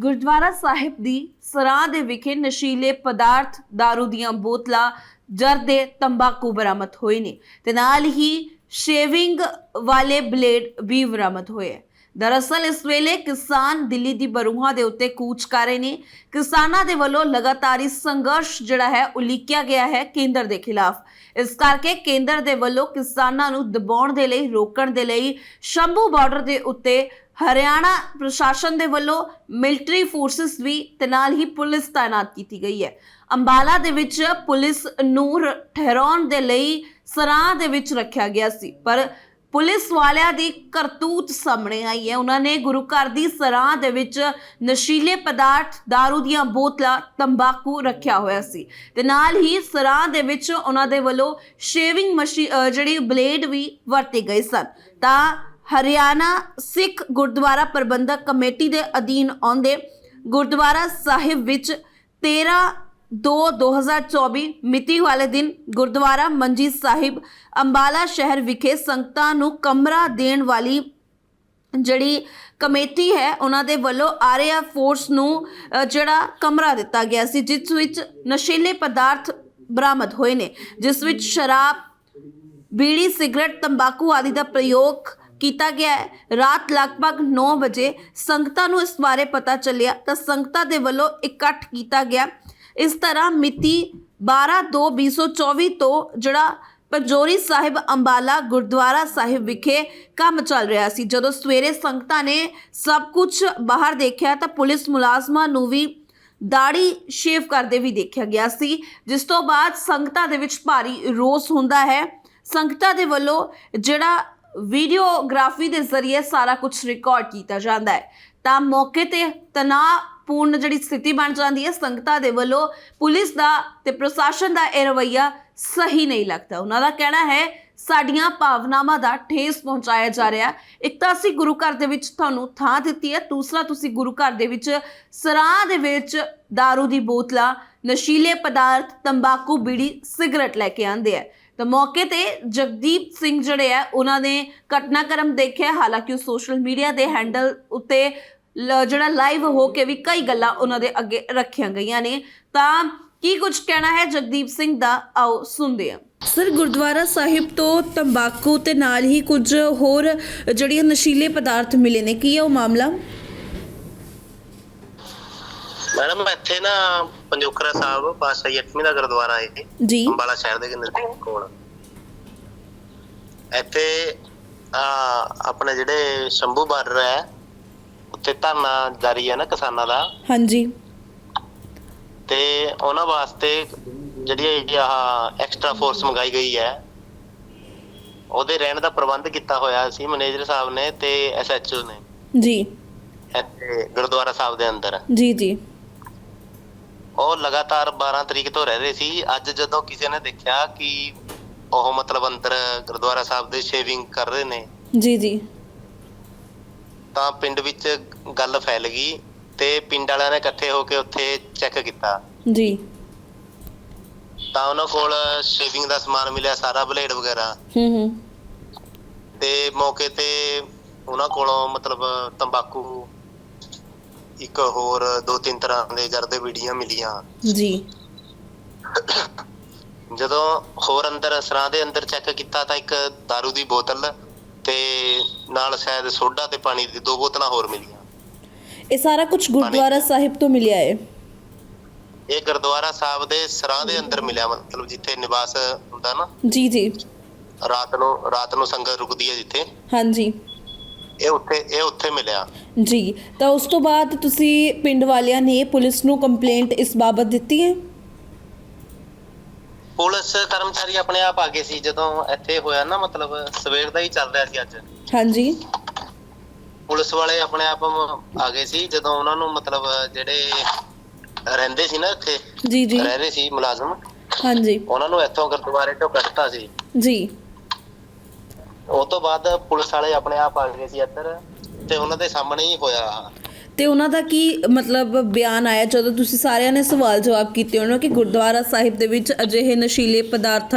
ਗੁਰਦੁਆਰਾ ਸਾਹਿਬ ਦੀ ਸਰਾਂ ਦੇ ਵਿਖੇ ਨਸ਼ੀਲੇ ਪਦਾਰਥ दारू ਦੀਆਂ ਬੋਤਲਾਂ ਜਰਦੇ ਤੰਬਾਕੂ ਬਰਾਮਦ ਹੋਏ ਨੇ ਤੇ ਨਾਲ ਹੀ ਸ਼ੇਵਿੰਗ ਵਾਲੇ ਬਲੇਡ ਵੀ ਬਰਾਮਦ ਹੋਏ ਹੈ। ਦਰਅਸਲ ਇਸ ਵੇਲੇ ਕਿਸਾਨ ਦਿੱਲੀ ਦੀ ਬਰੂਹਾਂ ਦੇ ਉੱਤੇ ਕੂਚ ਕਰ ਰਹੇ ਨੇ। ਕਿਸਾਨਾਂ ਦੇ ਵੱਲੋਂ ਲਗਾਤਾਰੀ ਸੰਘਰਸ਼ ਜਿਹੜਾ ਹੈ ਉਲੀਕਿਆ ਗਿਆ ਹੈ ਕੇਂਦਰ ਦੇ ਖਿਲਾਫ। ਇਸ ਕਰਕੇ ਕੇਂਦਰ ਦੇ ਵੱਲੋਂ ਕਿਸਾਨਾਂ ਨੂੰ ਦਬਾਉਣ ਦੇ ਲਈ, ਰੋਕਣ ਦੇ ਲਈ ਸ਼ੰਭੂ ਬਾਰਡਰ ਦੇ ਉੱਤੇ ਹਰਿਆਣਾ ਪ੍ਰਸ਼ਾਸਨ ਦੇ ਵੱਲੋਂ ਮਿਲਟਰੀ ਫੋਰਸਸ ਵੀ ਤੇ ਨਾਲ ਹੀ ਪੁਲਿਸ ਤਾਇਨਾਤ ਕੀਤੀ ਗਈ ਹੈ। ਅੰਬਾਲਾ ਦੇ ਵਿੱਚ ਪੁਲਿਸ ਨੂੰ ਰ- ਠਹਿਰਾਉਣ ਦੇ ਲਈ ਸਰਾਂ ਦੇ ਵਿੱਚ ਰੱਖਿਆ ਗਿਆ ਸੀ, ਪਰ ਪੁਲਿਸ ਵਾਲਿਆਂ ਦੀ ਕਰਤੂਤ ਸਾਹਮਣੇ ਆਈ ਹੈ। ਉਹਨਾਂ ਨੇ ਗੁਰੂ ਘਰ ਦੀ ਸਰਾਂ ਦੇ ਵਿੱਚ ਨਸ਼ੀਲੇ ਪਦਾਰਥ, दारू ਦੀਆਂ ਬੋਤਲਾਂ, ਤੰਬਾਕੂ ਰੱਖਿਆ ਹੋਇਆ ਸੀ। ਤੇ ਨਾਲ ਹੀ ਸਰਾਂ ਦੇ ਵਿੱਚ ਉਹਨਾਂ ਦੇ ਵੱਲੋਂ ਸ਼ੇਵਿੰਗ ਮਸ਼ੀ ਜਿਹੜੀ ਬਲੇਡ ਵੀ ਵਰਤੇ ਗਏ ਸਨ। ਤਾਂ ਹਰਿਆਣਾ ਸਿੱਖ ਗੁਰਦੁਆਰਾ ਪ੍ਰਬੰਧਕ ਕਮੇਟੀ ਦੇ ਅਧੀਨ ਆਉਂਦੇ ਗੁਰਦੁਆਰਾ ਸਾਹਿਬ ਵਿੱਚ 13 2 2024 ਮਿਤੀ ਵਾਲੇ ਦਿਨ ਗੁਰਦੁਆਰਾ ਮੰਜੀ ਸਾਹਿਬ ਅੰਬਾਲਾ ਸ਼ਹਿਰ ਵਿਖੇ ਸੰਗਤਾਂ ਨੂੰ ਕਮਰਾ ਦੇਣ ਵਾਲੀ ਜਿਹੜੀ ਕਮੇਟੀ ਹੈ, ਉਹਨਾਂ ਦੇ ਵੱਲੋਂ ਆਰਿਆ ਫੋਰਸ ਨੂੰ ਜਿਹੜਾ ਕਮਰਾ ਦਿੱਤਾ ਗਿਆ ਸੀ, ਜਿਸ ਵਿੱਚ ਨਸ਼ੀਲੇ ਪਦਾਰਥ ਬਰਾਮਦ ਹੋਏ ਨੇ, ਜਿਸ ਵਿੱਚ ਸ਼ਰਾਬ, ਬੀੜੀ, ਸਿਗਰਟ, ਤੰਬਾਕੂ ਆਦਿ ਦਾ ਪ੍ਰਯੋਗ ਕੀਤਾ ਗਿਆ ਹੈ। ਰਾਤ ਲਗਭਗ 9 ਵਜੇ ਸੰਗਤਾਂ ਨੂੰ ਇਸ ਬਾਰੇ ਪਤਾ ਚੱਲਿਆ ਤਾਂ ਸੰਗਤਾਂ ਦੇ ਵੱਲੋਂ ਇਕੱਠ ਕੀਤਾ ਗਿਆ। ਇਸ ਤਰ੍ਹਾਂ ਮਿਤੀ 12/2/2024 ਤੋਂ ਜਿਹੜਾ ਪੰਜੋਰੀ ਸਾਹਿਬ ਅੰਬਾਲਾ ਗੁਰਦੁਆਰਾ ਸਾਹਿਬ ਵਿਖੇ ਕੰਮ ਚੱਲ ਰਿਹਾ ਸੀ। ਜਦੋਂ ਸਵੇਰੇ ਸੰਗਤਾਂ ਨੇ ਸਭ ਕੁਝ ਬਾਹਰ ਦੇਖਿਆ ਤਾਂ ਪੁਲਿਸ ਮੁਲਾਜ਼ਮਾਂ ਨੂੰ ਵੀ ਦਾੜੀ ਸ਼ੇਵ ਕਰਦੇ ਵੀ ਦੇਖਿਆ ਗਿਆ ਸੀ। ਜਿਸ ਤੋਂ ਬਾਅਦ ਸੰਗਤਾਂ ਦੇ ਵਿੱਚ ਭਾਰੀ ਰੋਸ ਹੁੰਦਾ ਹੈ। ਸੰਗਤਾਂ ਦੇ ਵੱਲੋਂ ਜਿਹੜਾ ਵੀਡੀਓਗ੍ਰਾਫੀ ਦੇ ਜ਼ਰੀਏ ਸਾਰਾ ਕੁਝ ਰਿਕਾਰਡ ਕੀਤਾ ਜਾਂਦਾ ਹੈ। ਤਾਂ ਮੌਕੇ ਤੇ ਤਣਾਅ ਪੂਰਨ ਜਿਹੜੀ ਸਥਿਤੀ ਬਣ ਜਾਂਦੀ ਹੈ, ਸੰਗਤਾਂ ਦੇ ਵੱਲੋਂ ਪੁਲਿਸ ਦਾ ਤੇ ਪ੍ਰਸ਼ਾਸਨ ਦਾ ਇਹ ਰਵੱਈਆ ਸਹੀ ਨਹੀਂ ਲੱਗਦਾ। ਉਹਨਾਂ ਦਾ ਕਹਿਣਾ ਹੈ, ਸਾਡੀਆਂ ਭਾਵਨਾਵਾਂ ਦਾ ਠੇਸ ਪਹੁੰਚਾਇਆ ਜਾ ਰਿਹਾ। ਇੱਕ ਤਾਂ ਅਸੀਂ ਗੁਰੂ ਘਰ ਦੇ ਵਿੱਚ ਤੁਹਾਨੂੰ ਥਾਂ ਦਿੱਤੀ ਹੈ ਦੂਸਰਾ ਤੁਸੀਂ ਗੁਰੂ ਘਰ ਦੇ ਵਿੱਚ ਸਰਾਂ ਦੇ ਵਿੱਚ दारू ਦੀ ਬੋਤਲਾਂ, ਨਸ਼ੀਲੇ ਪਦਾਰਥ, ਤੰਬਾਕੂ, ਬੀੜੀ, ਸਿਗਰਟ ਲੈ ਕੇ ਆਂਦੇ ਆ। ਤਾਂ ਮੌਕੇ ਤੇ ਜਗਦੀਪ ਸਿੰਘ ਜਿਹੜੇ ਆ, ਉਹਨਾਂ ਨੇ ਘਟਨਾਕ੍ਰਮ ਦੇਖਿਆ। ਹਾਲਾਂਕਿ ਉਹ ਸੋਸ਼ਲ ਮੀਡੀਆ ਦੇ ਹੈਂਡਲ ਉੱਤੇ ਲ- ਜਿਹੜਾ ਲਾਈਵ ਹੋ ਕੇ ਵੀ ਕਈ ਗੱਲਾਂ ਉਹਨਾਂ ਦੇ ਅੱਗੇ ਰੱਖੀਆਂ ਗਈਆਂ ਨੇ। ਤਾਂ ਕੀ ਕੁਝ ਕਹਿਣਾ ਹੈ? ਜਗਦੀਪ ਸਿੰਘ ਦਾ ਆਓ ਸੁਣਦੇ ਹਾਂ। ਸਰ ਗੁਰਦੁਆਰਾ ਸਾਹਿਬ ਤੋਂ ਤੰਬਾਕੂ ਤੇ ਨਾਲ ਹੀ ਕੁਝ ਹੋਰ ਜਿਹੜੀਆਂ ਨਸ਼ੀਲੇ ਪਦਾਰਥ ਮਿਲੇ ਨੇ ਕੀ ਹੈ ਉਹ ਮਾਮਲਾ? ਮੈਡਮ ਇੱਥੇ ਨਾ ਪੰਜੋਖਰਾ ਸਾਹਿਬ ਪਾਤਸ਼ਾਹੀ ਅੱਠਵੀਂ ਦਾ ਗੁਰਦੁਆਰਾ ਹੈ ਇਹ, ਜੀ। ਅੰਬਾਲਾ ਸ਼ਹਿਰ ਦੇ ਨਜ਼ਦੀਕ ਕੋਲ। ਇੱਥੇ ਆ ਆਪਣੇ ਜਿਹੜੇ ਸ਼ੰਭੂ ਬਾਰਡਰ ਹੈ ਉੱਤੇ ਧਰਨਾ ਜਾਰੀ ਹੈ ਨਾ ਕਿਸਾਨਾਂ ਦਾ। ਹਾਂਜੀ। ਤੇ ਉਹਨਾਂ ਵਾਸਤੇ ਜਿਹੜੀ ਇਹ ਆਹ ਐਕਸਟਰਾ ਫੋਰਸ ਮੰਗਾਈ ਗਈ ਹੈ। ਉਹਦੇ ਰਹਿਣ ਦਾ ਪ੍ਰਬੰਧ ਕੀਤਾ ਹੋਇਆ ਸੀ ਮੈਨੇਜਰ ਸਾਹਿਬ ਨੇ ਤੇ ਐਸਐਚਓ ਨੇ। ਜੀ। ਇੱਥੇ ਗੁਰਦੁਆਰਾ ਸਾਹਿਬ ਦੇ ਅੰਦਰ। ਜੀ ਜੀ। ਉਹ ਲਗਾਤਾਰ 12 ਤਰੀਕ ਤੋਂ ਰਹਿ ਰਹੇ ਸੀ। ਅੱਜ ਜਦੋਂ ਕਿਸੇ ਨੇ ਦੇਖਿਆ ਕਿ ਉਹ ਮਤਲਬ ਅੰਦਰ ਗੁਰਦੁਆਰਾ ਸਾਹਿਬ ਦੇ ਸ਼ੇਵਿੰਗ ਕਰ ਰਹੇ ਨੇ। ਜੀ ਜੀ। ਤਾਂ ਪਿੰਡ ਵਿੱਚ ਗੱਲ ਫੈਲ ਗਈ ਤੇ ਪਿੰਡ ਵਾਲਿਆਂ ਨੇ ਇਕੱਠੇ ਹੋ ਕੇ ਉੱਥੇ ਚੈੱਕ ਕੀਤਾ। ਜੀ। ਤਾਂ ਉਹਨਾਂ ਕੋਲ ਸ਼ੇਵਿੰਗ ਦਾ ਸਮਾਨ ਮਿਲਿਆ ਸਾਰਾ ਬਲੇਡ ਵਗੈਰਾ। ਹੂੰ ਹੂੰ। ਤੇ ਮੌਕੇ ਤੇ ਉਹਨਾਂ ਕੋਲੋਂ ਮਤਲਬ ਤੰਬਾਕੂ ਇੱਕ ਹੋਰ ਦੋ ਤਿੰਨ ਤਰ੍ਹਾਂ ਦੇ ਜਰਦੇ ਬੀੜੀਆਂ ਮਿਲੀਆਂ। ਜੀ। ਜਦੋਂ ਹੋਰ ਅੰਦਰ ਸਰਾਂ ਦੇ ਅੰਦਰ ਚੈੱਕ ਕੀਤਾ ਤਾਂ ਇੱਕ दारू ਦੀ ਬੋਤਲ ਤੇ ਨਾਲ ਸ਼ਾਇਦ ਸੋਡਾ ਤੇ ਪਾਣੀ ਦੀ ਦੋ ਬੋਤਲਾਂ ਹੋਰ ਮਿਲੀਆਂ। ਇਹ ਸਾਰਾ ਕੁਝ ਗੁਰਦੁਆਰਾ ਸਾਹਿਬ ਤੋਂ ਮਿਲਿਆ ਹੈ ਇਹ ਗੁਰਦੁਆਰਾ ਸਾਹਿਬ ਦੇ ਸਰਾਂ ਦੇ ਅੰਦਰ ਮਿਲਿਆ ਮਤਲਬ ਜਿੱਥੇ ਨਿਵਾਸ ਹੁੰਦਾ ਨਾ। ਜੀ ਜੀ। ਰਾਤ ਨੂੰ ਰਾਤ ਨੂੰ ਸੰਗਤ ਰੁਕਦੀ ਹੈ ਜਿੱਥੇ। ਹਾਂਜੀ। ਇਹ ਉੱਥੇ ਇਹ ਉੱਥੇ ਮਿਲਿਆ। ਜੀ ਤਾਂ ਉਸ ਤੋਂ ਬਾਅਦ ਤੁਸੀਂ ਪਿੰਡ ਵਾਲਿਆਂ ਨੇ ਪੁਲਿਸ ਨੂੰ ਕੰਪਲੇਂਟ ਇਸ ਬਾਬਤ ਦਿੱਤੀ ਹੈ? ਪੁਲਿਸ ਕਰਮਚਾਰੀ ਆਪਣੇ ਆਪ ਆ ਗਏ ਸੀ ਜਦੋਂ ਇੱਥੇ ਹੋਇਆ ਨਾ ਮਤਲਬ ਸਵੇਰ ਦਾ ਹੀ ਚੱਲ ਰਿਹਾ ਸੀ ਅੱਜ। ਹਾਂਜੀ। ਪੁਲਿਸ ਵਾਲੇ ਆਪਣੇ ਆਪ ਆ ਗਏ ਸੀ ਜਦੋਂ ਉਹਨਾਂ ਨੂੰ ਮਤਲਬ ਜਿਹੜੇ ਰਹਿੰਦੇ ਸੀ ਨਾ ਇੱਥੇ ਜੀ ਜੀ। ਰਹਿ ਰਹੇ ਸੀ ਮੁਲਾਜ਼ਮ ਹਾਂਜੀ। ਉਹਨਾਂ ਨੂੰ ਇੱਥੋਂ ਗੁਰਦੁਆਰੇ ਤੋਂ ਕੱਢਤਾ ਸੀ। ਜੀ। ਉਹ ਤੋਂ ਬਾਅਦ ਪੁਲਿਸ ਵਾਲੇ ਆਪਣੇ ਆਪ ਆ ਗਏ ਸੀ ਇੱਧਰ ਤੇ ਉਹਨਾਂ ਦੇ ਸਾਹਮਣੇ ਹੀ ਹੋਇਆ ਤੇ ਉਹਨਾਂ ਦਾ ਕੀ ਮਤਲਬ ਬਿਆਨ ਆਇਆ ਜਦੋਂ ਤੁਸੀਂ ਸਾਰਿਆਂ ਨੇ ਸਵਾਲ ਜਵਾਬ ਕੀਤੇ ਉਹਨਾਂ ਕਿ ਗੁਰਦੁਆਰਾ ਸਾਹਿਬ ਦੇ ਵਿੱਚ ਅਜਿਹੇ ਨਸ਼ੀਲੇ ਪਦਾਰਥ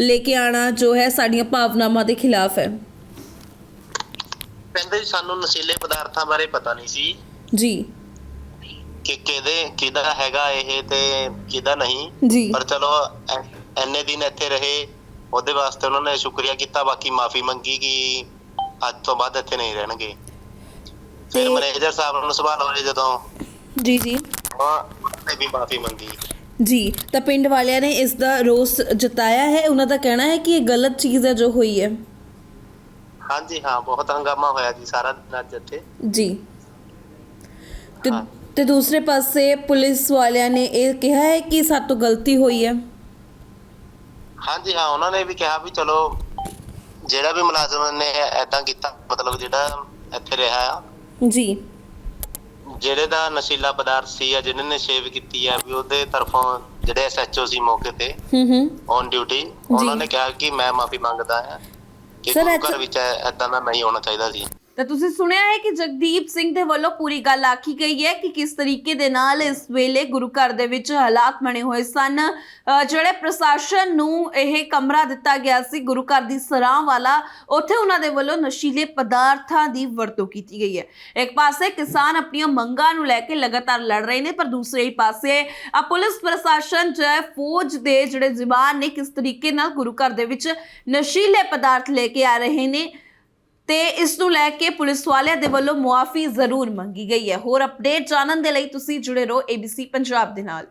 ਲੈ ਕੇ ਆਣਾ ਜੋ ਹੈ ਸਾਡੀਆਂ ਭਾਵਨਾਵਾਂ ਦੇ ਖਿਲਾਫ ਹੈ? ਕਹਿੰਦੇ ਜੀ ਸਾਨੂੰ ਨਸ਼ੀਲੇ ਪਦਾਰਥਾਂ ਬਾਰੇ ਪਤਾ ਨਹੀਂ ਸੀ। ਜੀ। ਕਿ ਕਿਹਦੇ ਕਿਹਦਾ ਹੈਗਾ ਇਹ ਤੇ ਕਿਹਦਾ ਨਹੀਂ। ਜੀ। ਪਰ ਚਲੋ ਐਨੇ ਦਿਨ ਇੱਥੇ ਰਹੇ ਉਹਦੇ ਵਾਸਤੇ ਉਹਨਾਂ ਨੇ ਸ਼ੁਕਰੀਆ ਕੀਤਾ। ਬਾਕੀ ਮਾਫੀ ਮੰਗੀ ਕਿ ਅੱਜ ਤੋਂ ਬਾਅਦ ਇੱਥੇ ਨਹੀਂ ਰਹਿਣਗੇ। ਫਿਰ ਮੈਨੇਜਰ ਸਾਹਿਬ ਨੂੰ ਸਵਾਲ ਹੋਏ ਜਦੋਂ। ਜੀ ਜੀ। ਨੇ ਵੀ ਮਾਫੀ ਮੰਗੀ। ਜੀ ਤਾਂ ਪਿੰਡ ਵਾਲਿਆਂ ਨੇ ਇਸ ਦਾ ਰੋਸ ਜਤਾਇਆ ਹੈ। ਉਹਨਾਂ ਦਾ ਕਹਿਣਾ ਹੈ ਕਿ ਇਹ ਗਲਤ ਚੀਜ਼ ਹੈ ਜੋ ਹੋਈ ਹੈ। ਹਾਂਜੀ ਹਾਂ ਬਹੁਤ ਹੰਗਾਮਾ ਹੋਇਆ ਜੀ ਸਾਰਾ ਦਿਨ ਅੱਜ ਇੱਥੇ ਜੀ। ਤੇ ਹਾਂ। ਤੇ ਦੂਸਰੇ ਪਾਸੇ ਪੁਲਿਸ ਵਾਲਿਆਂ ਨੇ ਇਹ ਕਿਹਾ ਹੈ ਕਿ ਸਾਡੇ ਤੋਂ ਗਲਤੀ ਹੋਈ ਹੈ? ਹਾਂਜੀ ਹਾਂ ਉਹਨਾਂ ਨੇ ਵੀ ਕਿਹਾ ਵੀ ਚਲੋ ਜਿਹੜਾ ਵੀ ਮੁਲਾਜ਼ਮ ਨੇ ਐਦਾਂ ਕੀਤਾ ਮਤਲਬ ਜਿਹੜਾ ਇੱਥੇ ਰਿਹਾ ਆ। ਜੀ। ਜਿਹੜੇ ਦਾ ਨਸ਼ੀਲਾ ਪਦਾਰਥ ਸੀ ਜਾਂ ਜਿਹਨੇ ਨੇ ਸ਼ੇਵ ਕੀਤੀ ਆ ਵੀ ਉਹਦੇ ਤਰਫੋਂ ਜਿਹੜੇ ਐਸਐਚਓ ਸੀ ਮੌਕੇ ਤੇ ਹੂੰ ਹੂੰ। ਔਨ ਡਿਊਟੀ ਉਹਨਾਂ ਨੇ ਕਿਹਾ ਕਿ ਮੈਂ ਮਾਫੀ ਮੰਗਦਾ ਹਾਂ ਗੁਰੂ ਇੱਥੇ- ਘਰ ਵਿੱਚ ਐਦਾਂ ਦਾ ਨਹੀਂ ਹੋਣਾ ਚਾਹੀਦਾ ਸੀ ਤਾਂ ਤੁਸੀਂ ਸੁਣਿਆ ਹੈ ਕਿ ਜਗਦੀਪ ਸਿੰਘ ਦੇ ਵੱਲੋਂ ਪੂਰੀ ਗੱਲ ਆਖੀ ਗਈ ਹੈ ਕਿ ਕਿਸ ਤਰੀਕੇ ਦੇ ਨਾਲ ਇਸ ਵੇਲੇ ਗੁਰੂ ਘਰ ਦੇ ਵਿੱਚ ਹਾਲਾਤ ਬਣੇ ਹੋਏ ਸਨ। ਅਹ ਜਿਹੜੇ ਪ੍ਰਸ਼ਾਸਨ ਨੂੰ ਇਹ ਕਮਰਾ ਦਿੱਤਾ ਗਿਆ ਸੀ, ਗੁਰੂ ਘਰ ਦੀ ਸਰਾਂ ਵਾਲਾ, ਉੱਥੇ ਉਹਨਾਂ ਦੇ ਵੱਲੋਂ ਨਸ਼ੀਲੇ ਪਦਾਰਥਾਂ ਦੀ ਵਰਤੋਂ ਕੀਤੀ ਗਈ ਹੈ। ਇੱਕ ਪਾਸੇ ਕਿਸਾਨ ਆਪਣੀਆਂ ਮੰਗਾਂ ਨੂੰ ਲੈ ਕੇ ਲਗਾਤਾਰ ਲੜ ਰਹੇ ਨੇ, ਪਰ ਦੂਸਰੇ ਹੀ ਪਾਸੇ ਆ ਪੁਲਿਸ ਪ੍ਰਸ਼ਾਸਨ ਜੋ ਹੈ, ਫੌਜ ਦੇ ਜਿਹੜੇ ਜ਼ਬਾਨ ਨੇ ਕਿਸ ਤਰੀਕੇ ਨਾਲ ਗੁਰੂ ਘਰ ਦੇ ਵਿੱਚ ਨਸ਼ੀਲੇ ਪਦਾਰਥ ਲੈ ਕੇ ਆ ਰਹੇ ਨੇ ਤੇ ਇਸ ਨੂੰ ਲੈ ਕੇ ਪੁਲਿਸ ਵਾਲਿਆਂ ਦੇ ਵੱਲੋਂ ਮੁਆਫੀ ਜ਼ਰੂਰ ਮੰਗੀ ਗਈ ਹੈ। ਹੋਰ ਅਪਡੇਟ ਜਾਣਨ ਦੇ ਲਈ ਤੁਸੀਂ ਜੁੜੇ ਰਹੋ ABC ਪੰਜਾਬ ਦੇ ਨਾਲ।